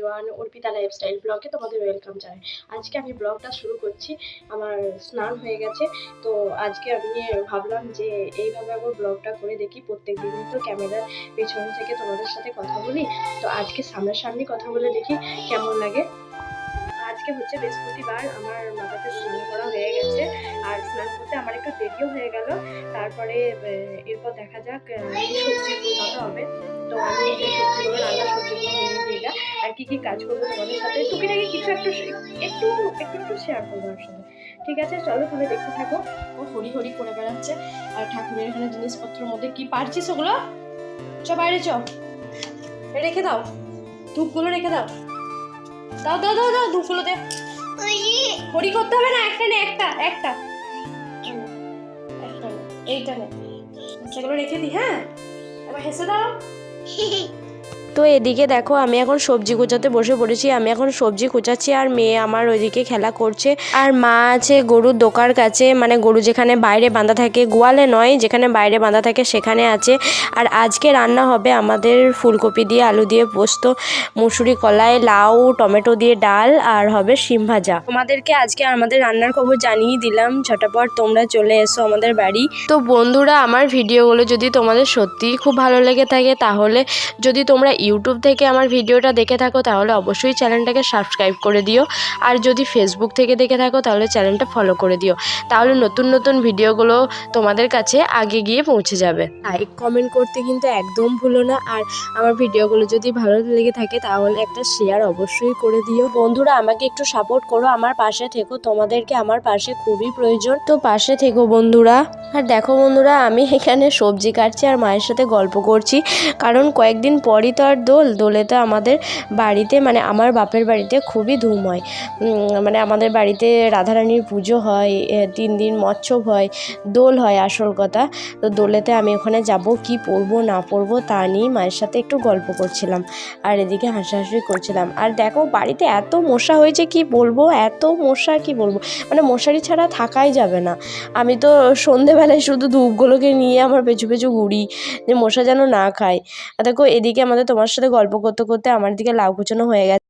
Everyone Arpita lifestyle ব্লগে তোমাদের welcome জানাই। আজকে আমি ব্লগটা শুরু করছি, আমার স্নান হয়ে গেছে। তো আজকে আমি ভাবলাম যে এইভাবে আবার ব্লগটা করে দেখি প্রত্যেক দিনই তো ক্যামেরার পেছন থেকে তোমাদের সাথে কথা বলি। তো আজকে সামনাসামনি কথা বলে দেখি কেমন লাগে। আজকে হচ্ছে বৃহস্পতিবার, আমার মাথাতে স্নান করা হয়ে গেছে। আর স্নান করতে আমার একটু দেরিও হয়ে গেল। তারপরে এরপর দেখা যাক সবজি হবে। তো আমি সবজিগুলো রান্না সবজিগুলো কি কি কাজ করব তোমাদের সাথে টুকিটাকি কিছু একটু একটু একটু একটু শেয়ার করব আমার সাথে। ঠিক আছে চলো তাহলে দেখতে থাকো। ও হরি হরি করে বেড়াচ্ছে আর ঠাকুরের এখানে জিনিসপত্রের মধ্যে কি পারছিস ওগুলো? চ বাইরে চ রেখে দাও। ধূপগুলো রেখে দাও। দাও দাও দাও দাও ধূপগুলো দে। হরি। করতে হবে না? একটা নে একটা একটা। একটা এইটা নে। সেগুলো রেখে দি হ্যাঁ? এবার হেসে দাও তো এদিকে দেখো, আমি এখন সবজি কুচাতে বসে পড়েছি। আমি এখন সবজি কুচাচ্ছি আর মেয়ে আমার ওইদিকে খেলা করছে। আর মা আছে গরুর দোকার কাছে মানে গরু যেখানে বাইরে বাঁধা থাকে, গোয়ালে নয়, যেখানে বাইরে বাঁধা থাকে সেখানে আছে। আর আজকে রান্না হবে আমাদের ফুলকপি দিয়ে আলু দিয়ে পোস্ত, মুসুরি কলাই, লাউ, টমেটো দিয়ে ডাল, আর হবে শিম ভাজা। তোমাদেরকে আজকে আমাদের রান্নার খবর জানিয়ে দিলাম, ঝটাপট তোমরা চলে এসো আমাদের বাড়ি। তো বন্ধুরা, আমার ভিডিওগুলো যদি তোমাদের সত্যিই খুব ভালো লেগে থাকে, তাহলে যদি তোমরা ইউটিউব থেকে আমার ভিডিওটা দেখে থাকো, তাহলে অবশ্যই চ্যানেলটাকে সাবস্ক্রাইব করে দিও। আর যদি ফেসবুক থেকে দেখে থাকো, তাহলে চ্যানেলটা ফলো করে দিও। তাহলে নতুন নতুন ভিডিওগুলো তোমাদের কাছে আগে গিয়ে পৌঁছে যাবে। লাইক কমেন্ট করতে কিন্তু একদম ভুলো না। আর আমার ভিডিওগুলো যদি ভালো লেগে থাকে, তাহলে একটা শেয়ার অবশ্যই করে দিও। বন্ধুরা, আমাকে একটু সাপোর্ট করো। আমার পাশে থেকো। তোমাদেরকে আমার পাশে খুবই প্রয়োজন। তো পাশে থেকো বন্ধুরা। আর দেখো বন্ধুরা, আমি এখানে সবজি কাটছি আর মায়ের সাথে গল্প করছি। কারণ কয়েকদিন পরই তো আর দোল, দোলে তো আমাদের বাড়িতে মানে আমার বাপের বাড়িতে খুবই ধুম হয়। মানে আমাদের বাড়িতে রাধারানীর পুজো হয় তিন দিন মৎসব হয়, দোল হয় আসল কথা। তো দোলেতে আমি ওখানে যাব, কি পরবো, না পরবো, তা নিয়ে মায়ের সাথে একটু গল্প করছিলাম আর এদিকে হাসাহাসি করছিলাম। আর দেখো, বাড়িতে এত মশা হয়েছে, কি বলব? এত মশা, কি বলব? মানে মশারি ছাড়া থাকাই যাবে না। আমি তো সন্ধেবেলায় শুধু ধূপগুলোকে নিয়ে আমার পেছু পেছু ঘুরি, যে মশা যেন না খায়। দেখো, এদিকে আমাদের তোমার সাথে গল্প করতে করতে আমার দিকে লাউ কুচানো হয়ে গেছে।